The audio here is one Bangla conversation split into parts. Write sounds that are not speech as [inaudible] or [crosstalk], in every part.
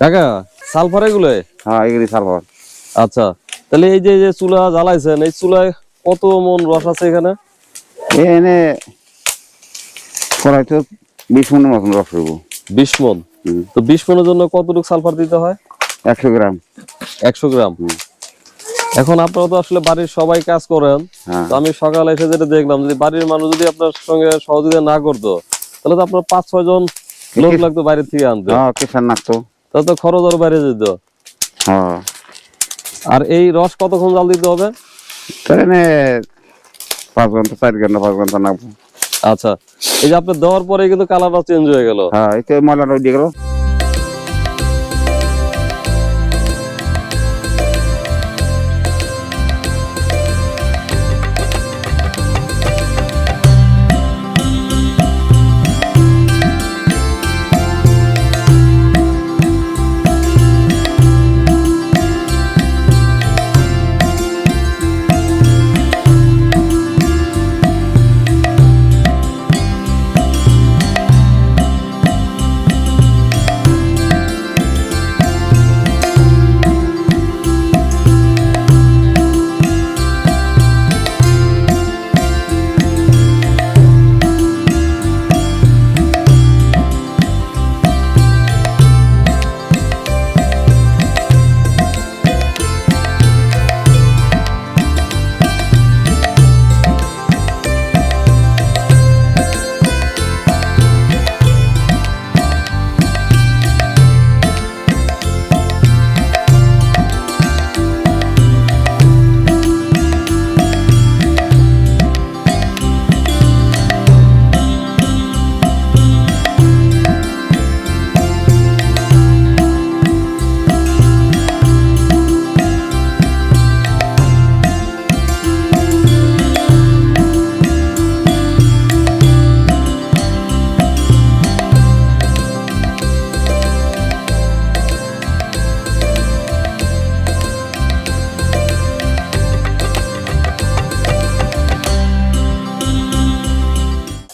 কাকা সালফার এগুলো হ্যাঁ এগুলি সালফার। আচ্ছা তাহলে এই যে চুলা জ্বালাইছেন এই চুলায় কত মন রস আছে এখানে? এনে করাই তো বিশ মিনিট মতন রস করব বিশ মন? তো বিশ মনের জন্য কতটুকু সালফার দিতে হয়? একশো গ্রাম। একশো গ্রাম? এখন আপনারা তো আসলে বাড়ির সবাই কাজ করেন হ্যাঁ। তো আমি সকালে এসে যেটা দেখলাম যদি বাড়ির মানুষ যদি আপনার সঙ্গে সহযোগিতা না করতো তাহলে তো আপনার পাঁচ ছয় জন লোক লাগতো বাইরে থেকে আনতে। হ্যাঁ কিষান তাহলে তো খরচ আরও বাইরে যেত। হ্যাঁ। আর এই রস কতক্ষণ জাল দিতে হবে? পাঁচ ঘণ্টা চার ঘণ্টা পাঁচ ঘণ্টা নাকবো আচ্ছা এই যে আপনি দেওয়ার পরে কিন্তু কালারটা চেঞ্জ হয়ে গেল। হ্যাঁ এই তো ময়লাটা দিয়ে গেল।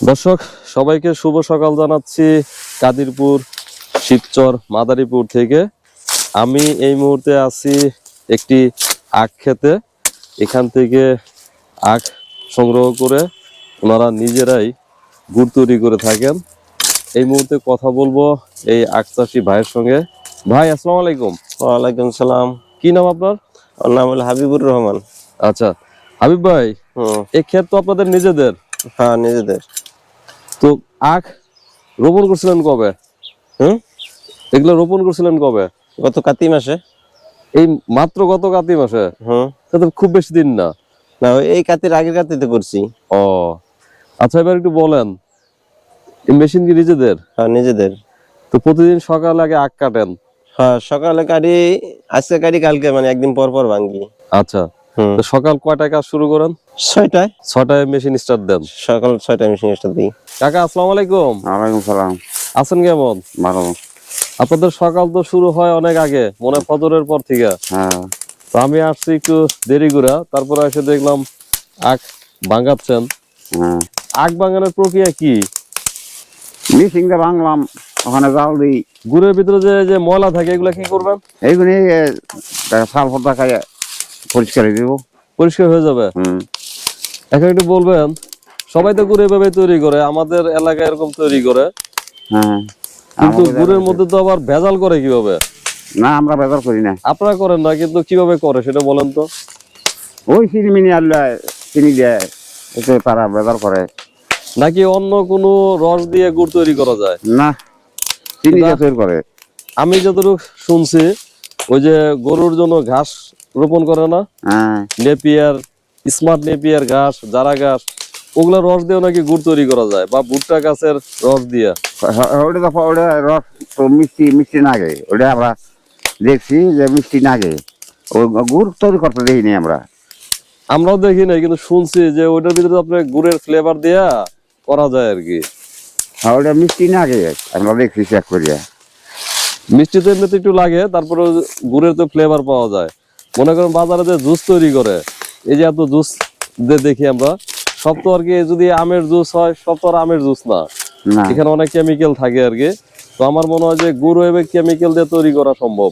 দর্শক সবাইকে শুভ সকাল জানাচ্ছি কাদিরপুর শিবচর মাদারীপুর থেকে। আমি এই মুহূর্তে আছি একটি আখ খেতে। এখান থেকে আখ সংগ্রহ করে ওনারা নিজেরাই গুড় তৈরি করে থাকেন। এই মুহূর্তে কথা বলব এই আখ চাষি ভাইয়ের সঙ্গে। ভাই আসসালামু আলাইকুম। ওয়ালাইকুম সালাম। কি নাম আপনার? ওর নাম হলো হাবিবুর রহমান। আচ্ছা হাবিব ভাই হুম। এই ক্ষেত তো আপনাদের নিজেদের? হ্যাঁ নিজেদের। তো আখ রোপণ করছিলেন কবে? হুম? এগুলো রোপণ করছিলেন কবে? গত কাতি মাসে। এই মাত্র গত কাতি মাসে? হুম। খুব বেশি দিন না। না এই কাতির আগের কাতিতে করছি। ও। আচ্ছা এবার একটু বলেন এই মেশিন কি নিজেদের? হ্যাঁ নিজেদের। তো প্রতিদিন সকালে আগে আখ কাটেন। হ্যাঁ সকালে কাটি আজকে কাটি কালকে মানে একদিন পর পর ভাঙ্গি। আচ্ছা। সকাল কয়টায় কাজ শুরু করেন? ছয়টায়। ছয়টায় মেশিন স্টার্ট দেন। সকাল ছয়টায় মেশিন স্টার্ট দিই। কাকা আসসালামু আলাইকুম। ওয়ালাইকুম সালাম। আছেন কেমন? ভালো। আপনাদের সকাল তো শুরু হয় অনেক আগে মনে ফজরের পর থেকে। হ্যাঁ। তো আমি আসছি একটু দেরি করে তারপরে এসে দেখলাম আখ ভাঙাচ্ছেন। হ্যাঁ। আখ ভাঙানোর প্রক্রিয়া কি? মিশিংটা ভাঙলাম ওখানে জাল দিই। গুড়ের ভিতরে যে যে ময়লা থাকে এগুলা কি করবেন? এইগুলি সালফার দেখায় পরিষ্কার করে দিব পরিষ্কার হয়ে যাবে? এখন একটু বলবেন সবাই তো গুড় এভাবে তৈরি করে আমাদের এলাকায় এরকম তৈরি করে। হ্যাঁ কিন্তু গুড়ের মধ্যে তো আবার ভেজাল করে কীভাবে? না আমরা বেজার করি না। আপনারা করেন না কিন্তু কীভাবে করে সেটা বলেন তো। ওই চিনি মিনি আনলে চিনি দেয় এতে তারা বেজার করে। নাকি অন্য কোনো রস দিয়ে গুড় তৈরি করা যায়? না চিনি দিয়ে তৈরি করে। আমি যতটুকু শুনছি ওই যে গরুর জন্য ঘাস রোপণ করে না। হ্যাঁ। নেপিয়ার স্মার্ট নেপিয়ার ঘাস জারা ঘাস ওগুলা রস দিয়ে নাকি গুড় তৈরি করা যায় বা ভুট্টা গাছের রস দিয়ে। ওটা তো ওটা রস মিষ্টি মিষ্টি নাগে ওটা আমরা দেখছি যে মিষ্টি নাগে গুড় তৈরি করতে দেখিনি আমরা। আমরাও দেখি নাই কিন্তু শুনছি যে ওইটার ভিতরে আপনার গুড়ের ফ্লেভার দিয়া করা যায় আর কি। ওটা মিষ্টি নাগে আমরা দেখছি চেক করিয়া। মিষ্টি তো এমনিতে একটু লাগে তারপরে গুড়ের তো ফ্লেভার পাওয়া যায়। মনে করেন বাজারে যে জুস তৈরি করে এই যে এত জুস দেখি আমরা সব তো আর কি যদি আমের জুস হয় সব তো আর আমের জুস না। এখানে অনেক কেমিক্যাল থাকে আর কি। তো আমার মনে হয় যে গুড় এভাবে কেমিক্যাল দিয়ে তৈরি করা সম্ভব।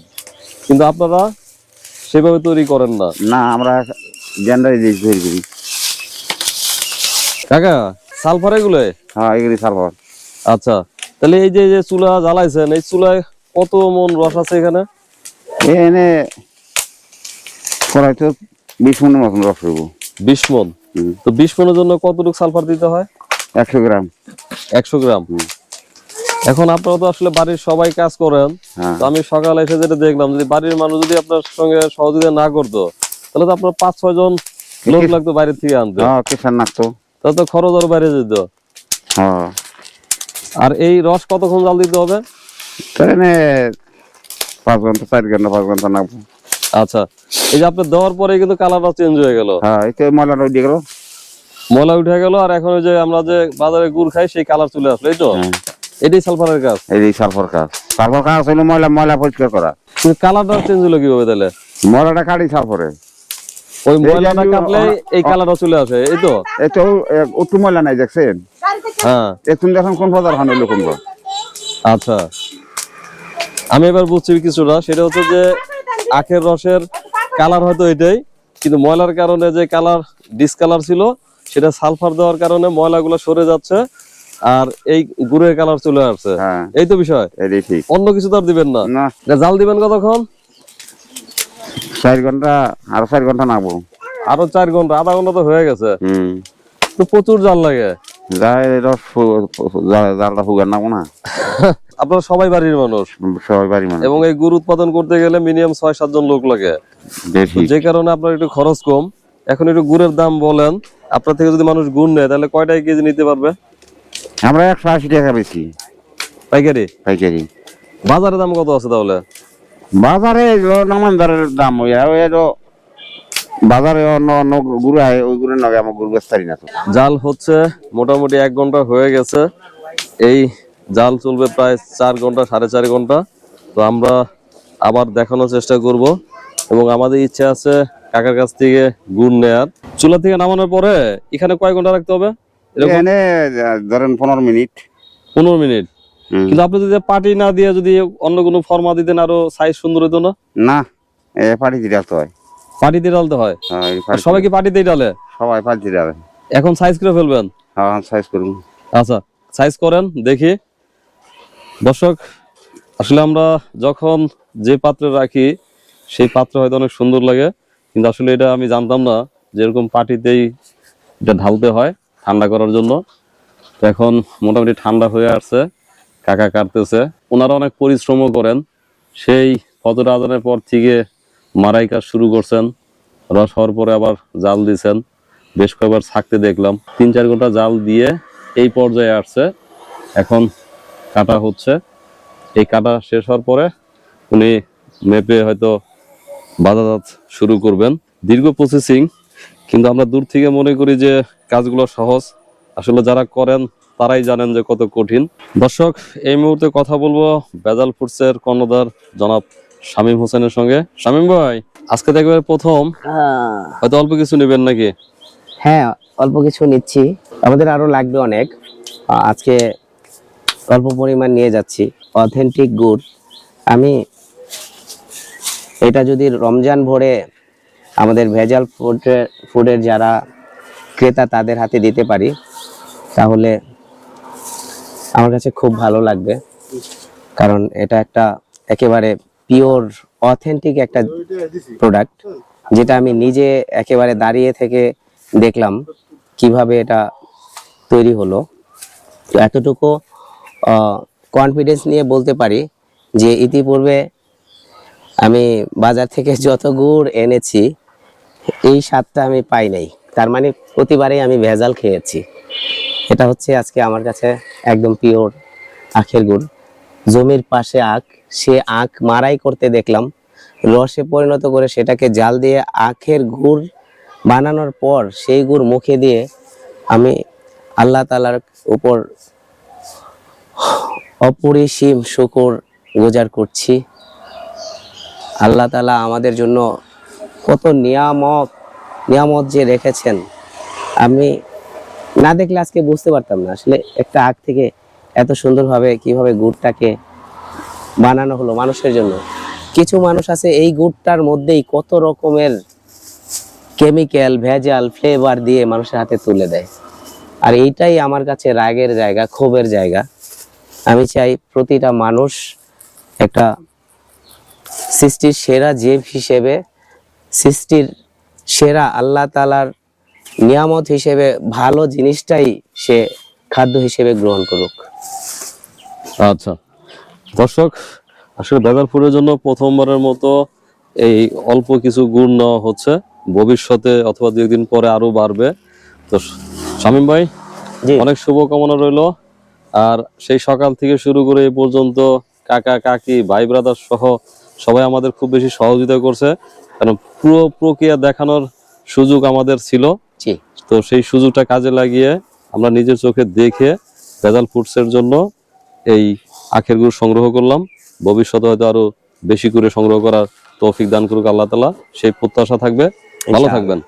কিন্তু আপনারা সেভাবে তৈরি করেন না। না আমরা জেন্ডারি দিয়ে তৈরি করি। কাকা সালফার এগুলো? হ্যাঁ এগুলি সালফার। আচ্ছা তাহলে এই যে যে চুলা জ্বালাইছেন এই চুলায় কত মন রস আছে এখানে? এনে বিশ মনের মতন রস হইব। বিশ মন? তো বিশ মনের জন্য কতটুকু সালফার দিতে হয়? একশো গ্রাম। একশো গ্রাম? এখন আপনারা তো আসলে বাড়ির সবাই কাজ করেন। হ্যাঁ। তো আমি সকালে এসে যেটা দেখলাম যদি বাড়ির মানুষ যদি আপনার সঙ্গে সহযোগিতা না করতো তাহলে তো আপনার পাঁচ ছয় জন লোক লাগতো বাইরে থেকে আনতে। হ্যাঁ কিষান নাকতো তাহলে তো খরচ আরও বাইরে যেত। হ্যাঁ। আর এই রস কতক্ষণ জাল দিতে হবে? পাঁচ ঘণ্টা চার ঘণ্টা পাঁচ ঘণ্টা নাকবো আচ্ছা। এই যে আপনার দেওয়ার পরে কিন্তু কালারটা চেঞ্জ হয়ে গেল। হ্যাঁ এই ময়লাটা দিয়ে গেল। ময়লা উঠে গেল আর এখন ওই যে আমরা যে বাজারে গুড় খাই সেই কালার চলে আসলো এই তো? হ্যাঁ। এটাই সালফারের কাজ। এই সালফার কাজ। সালফার কাজ হইল ময়লা ময়লা পরিষ্কার করা। কিন্তু কালারটা চেঞ্জ হলো কীভাবে তাহলে? ময়লাটা কাটি সালফারে ওই ময়লাটা কাটলে এই কালারটা চলে আসে এই তো? তো একটু ময়লা নাই দেখছেন? হ্যাঁ। এখন দেখুন কোন বাজার কোন বাজার? আচ্ছা। আমি এবার বুঝছি কিছুটা সেটা হচ্ছে যে আখের রসের কালার হয়তো এটাই কিন্তু ময়লার কারণে যে কালার ডিসকালার ছিল সেটা সালফার দেওয়ার কারণে ময়লাগুলো সরে যাচ্ছে আর এই গুড়ের কালার চলে আসছে। হ্যাঁ। এই তো বিষয়। অন্য কিছু তো আর দিবেন না। জাল দিবেন কতক্ষণ? চার ঘণ্টা আরও চার ঘণ্টা নাকবো আরও চার ঘণ্টা আধা ঘণ্টা তো হয়ে গেছে। হুম। তো প্রচুর জাল লাগে। জালটা ফুগার নাকবো না। [laughs] আপনারা সবাই বাড়ির মানুষ। সবাই বাড়ির মানুষ। এবং এই গুড় উৎপাদন করতে গেলে মিনিমাম ছয় সাতজন লোক লাগে। যে কারণে আপনার একটু খরচ কম। এখন একটু গুড়ের দাম বলেন আপনার থেকে যদি মানুষ গুড় নেয় তাহলে কয়টাই কেজি নিতে পারবে? আমরা একশো আশি টাকা বেশি পাইকারি? পাইকারি। বাজারে দাম কত আছে তাহলে? বাজারে এগুলো নামানদারের দাম ওই বাজারে অন্য অন্য গুরু আয় ওই গুরুর নগে আমার গুরু বেস্তারি না জাল হচ্ছে মোটামুটি এক ঘণ্টা হয়ে গেছে। এই জাল চলবে প্রায় চার ঘণ্টা সাড়ে চার ঘণ্টা। তো আমরা আবার দেখানোর চেষ্টা করব। এবং আমাদের ইচ্ছা আছে কাকার কাছ থেকে গুড় নেয়ার। চুলা থেকে নামানোর পরে এখানে কয় ঘণ্টা রাখতে হবে? এখানে ধরেন পনেরো মিনিট। পনেরো মিনিট। কিন্তু আপনি যদি না দিয়ে যদি অন্য কোনো ফর্মা দিতেন আরও সাইজ সুন্দর হতো না? না পাটি দিয়ে রাখতে হয়। পার্টিতে ডালতে হয়? হ্যাঁ, পাটি- সবাই কি পার্টিতেই ডালে? সবাই পাটি দিয়ে এখন সাইজ করে ফেলবেন? হ্যাঁ সাইজ করুন। আচ্ছা সাইজ করেন দেখি। দর্শক, আসলে আমরা যখন যে পাত্রে রাখি, সেই পাত্র হয়তো অনেক সুন্দর লাগে, কিন্তু আসলে এটা আমি জানতাম না যেরকম পাটিতেই এটা ঢালতে হয় ঠান্ডা করার জন্য। তো এখন মোটামুটি ঠান্ডা হয়ে আসছে, কাকা কাটতেছে। ওনারা অনেক পরিশ্রমও করেন। সেই ফজর আজানের পর থেকে মারাই কাজ শুরু করছেন। রস হওয়ার পরে আবার জাল দিছেন। বেশ কয়েকবার থাকতে দেখলাম। তিন চার ঘণ্টা জাল দিয়ে এই পর্যায়ে আসছে। এখন কাটা হচ্ছে। এই কাটা শেষ হওয়ার পরে উনি মেপে হয়তো বাজারজাত শুরু করবেন। দীর্ঘ প্রসেসিং কিন্তু আমরা দূর থেকে মনে করি যে কাজগুলো সহজ। আসলে যারা করেন তারাই জানেন যে কত কঠিন। দর্শক এই মুহূর্তে কথা বলব বেজাল ফুডসের কর্ণধার জনাব শামীম হোসেনের সঙ্গে। শামীম ভাই আজকে দেখবে প্রথম। হয়তো অল্প কিছু নেবেন নাকি? হ্যাঁ অল্প কিছু নিচ্ছি। আমাদের আরও লাগবে অনেক। আজকে অল্প পরিমাণ নিয়ে যাচ্ছি। অথেন্টিক গুড়। আমি এটা যদি রমজান ভরে আমাদের ভেজাল ফুডের ফুডের যারা ক্রেতা তাদের হাতে দিতে পারি, তাহলে আমার কাছে খুব ভালো লাগবে। কারণ এটা একটা একেবারে পিওর অথেন্টিক একটা প্রোডাক্ট যেটা আমি নিজে একেবারে দাঁড়িয়ে থেকে দেখলাম কীভাবে এটা তৈরি হলো। তো এতটুকু কনফিডেন্স নিয়ে বলতে পারি যে ইতিপূর্বে আমি বাজার থেকে যত গুড় এনেছি, এই স্বাদটা আমি পাই নাই। তার মানে প্রতিবারেই আমি ভেজাল খেয়েছি। এটা হচ্ছে আজকে আমার কাছে একদম পিওর আখের গুড়। জমির পাশে আখ, সে আখ মারাই করতে দেখলাম। রসে পরিণত করে সেটাকে জাল দিয়ে আখের গুড় বানানোর পর সেই গুড় মুখে দিয়ে আমি আল্লাহ তালার উপর অপরিসীম শুকর গুজার করছি। আল্লাহ তালা আমাদের জন্য কত নিয়ামক নিয়ামত যে রেখেছেন, আমি না দেখলে আজকে বুঝতে পারতাম না। আসলে একটা আগ থেকে এত সুন্দরভাবে কীভাবে গুড়টাকে বানানো হলো মানুষের জন্য। কিছু মানুষ আছে এই গুড়টার মধ্যেই কত রকমের কেমিক্যাল ভেজাল ফ্লেভার দিয়ে মানুষের হাতে তুলে দেয়। আর এইটাই আমার কাছে রাগের জায়গা, ক্ষোভের জায়গা। আমি চাই প্রতিটা মানুষ একটা সৃষ্টির সেরা জীব হিসেবে সৃষ্টির সেরা আল্লাহ তালার নিয়ামত হিসেবে ভালো জিনিসটাই সে খাদ্য হিসেবে গ্রহণ করুক। আচ্ছা। দর্শক আসলে ফুডের জন্য প্রথমবারের মতো এই অল্প কিছু গুণ নেওয়া হচ্ছে। ভবিষ্যতে অথবা দু একদিন পরে আরও বাড়বে। তো শামীম ভাই অনেক শুভকামনা রইল। আর সেই সকাল থেকে শুরু করে এই পর্যন্ত কাকা কাকি ভাই ব্রাদার সহ সবাই আমাদের খুব বেশি সহযোগিতা করছে। কারণ পুরো প্রক্রিয়া দেখানোর সুযোগ আমাদের ছিল। তো সেই সুযোগটা কাজে লাগিয়ে আমরা নিজের চোখে দেখে ভেজাল ফুডসের জন্য এই আখের গুড় সংগ্রহ করলাম। ভবিষ্যতে হয়তো আরও বেশি করে সংগ্রহ করার তৌফিক দান করুক আল্লাহ তালা। সেই প্রত্যাশা থাকবে। ভালো থাকবেন।